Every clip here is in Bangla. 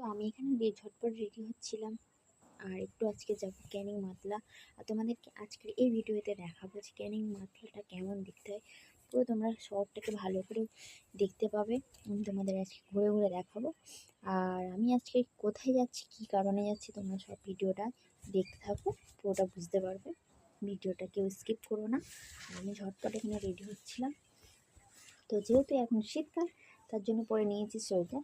তো আমি এখানে রে ঝটপট রেডি হচ্ছিলাম। আর একটু আজকে যাব ক্যানিং মাতলা। আর তোমাদেরকে আজকের এই ভিডিওতে দেখাবো যে ক্যানিং মাতলাটা কেমন দেখতে হয়। পুরো তোমরা শহরটাকে ভালো করে দেখতে পাবে। আমি তোমাদের আজকে ঘুরে ঘুরে দেখাবো। আর আমি আজকে কোথায় যাচ্ছি, কী কারণে যাচ্ছি, তোমরা সব ভিডিওটা দেখতে থাকো, পুরোটা বুঝতে পারবে। ভিডিওটা কেউ স্কিপ করো না। আমি ঝটপট এখানে রেডি হচ্ছিলাম। তো যেহেতু এখন শীতকাল, তার জন্য পরে নিয়েছি সোয়েটার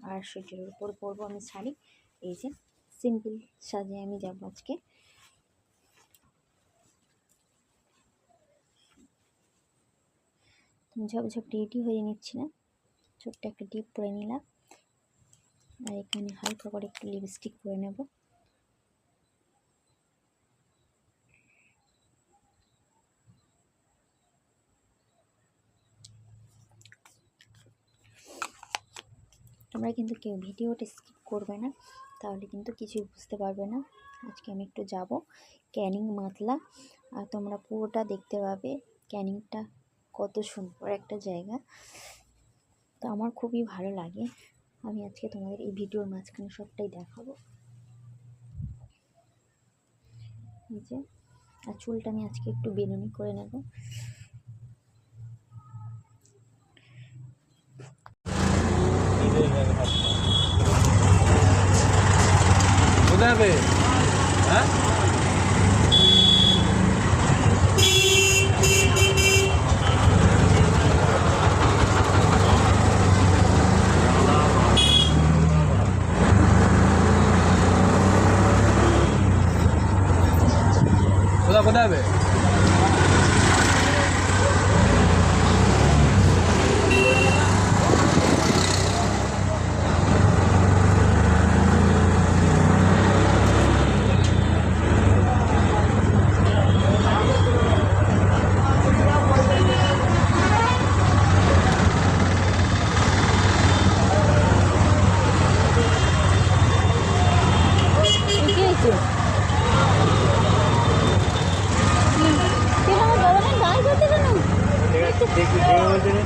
আর সূর্যের উপর পরবো আমি শাড়ি। এই যে, সিম্পল সাজে আমি যাব আজকে। ঝপ ঝপ রেডি হয়ে নিচ্ছি না? ছোট্ট একটা ডিপ পরে নিলাম। আর এখানে হালকা করে একটু লিপস্টিক পরে নেব। তোমরা কিন্তু কেউ ভিডিওটা স্কিপ করবে না, তাহলে কিন্তু কিছুই বুঝতে পারবে না। আজকে আমি একটু যাব ক্যানিং মাতলা, আর তোমরা পুরোটা দেখতে পাবে ক্যানিংটা কত সুন্দর একটা জায়গা। তো আমার খুবই ভালো লাগে। আমি আজকে তোমাদের এই ভিডিওর মাঝখানে সবটাই দেখাবো। এই যে, আর চুলটা আমি আজকে একটু বেনুনি করে নেব কোথায় যাবে মন্দিরে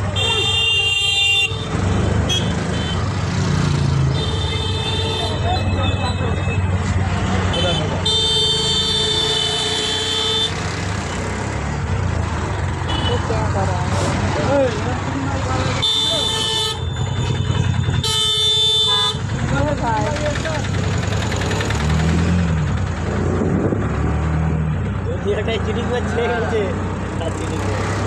এটা চিনি করছে আর চিনি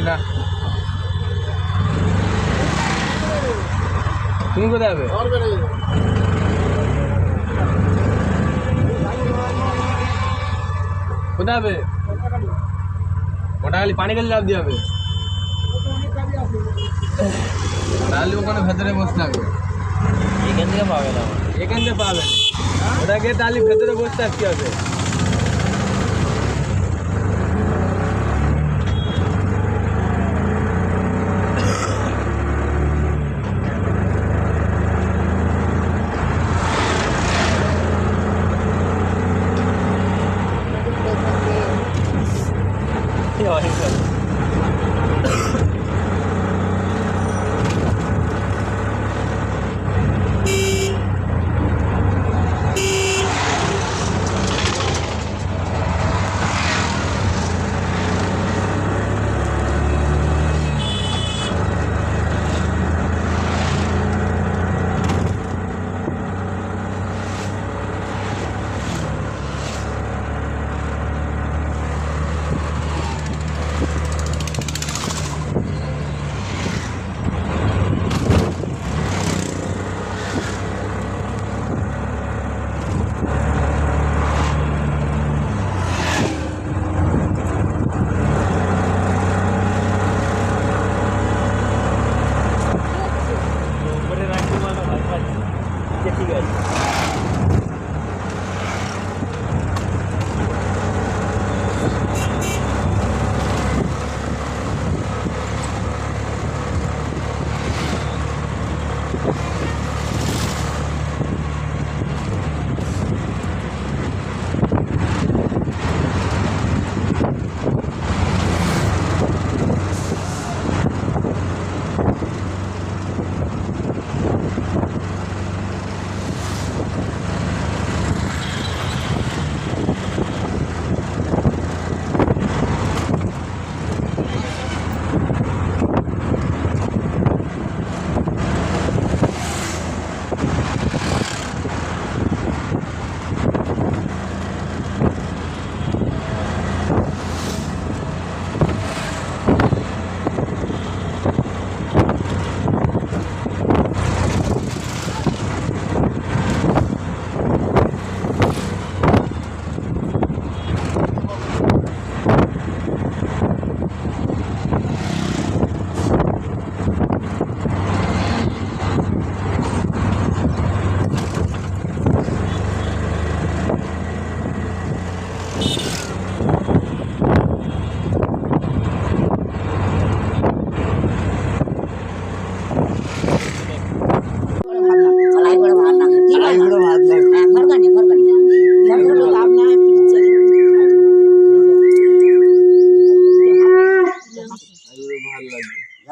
না তুমি কোথায় যাবে? কোথায় যাবে? মোটাখালি পানি গেলে লাভ দিয়ে হবে। তাহলে ওখানে ভেতরে বসতে হবে। এখান থেকে পাবে না। এখান থেকে পাবে ওটাকে তাহলে ভেতরে বসে থাকতে হবে? 不好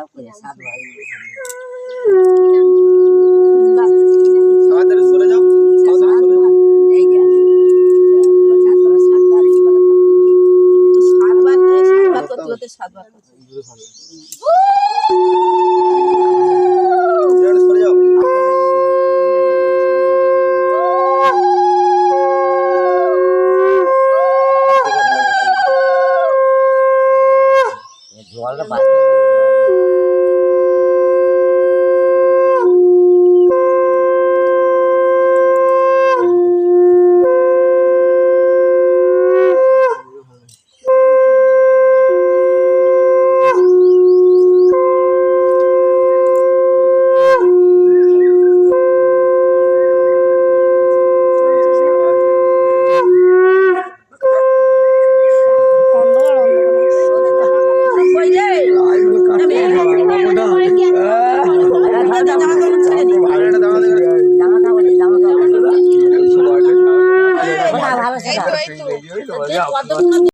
सब कुछ है साथ জলটা বাঁচবে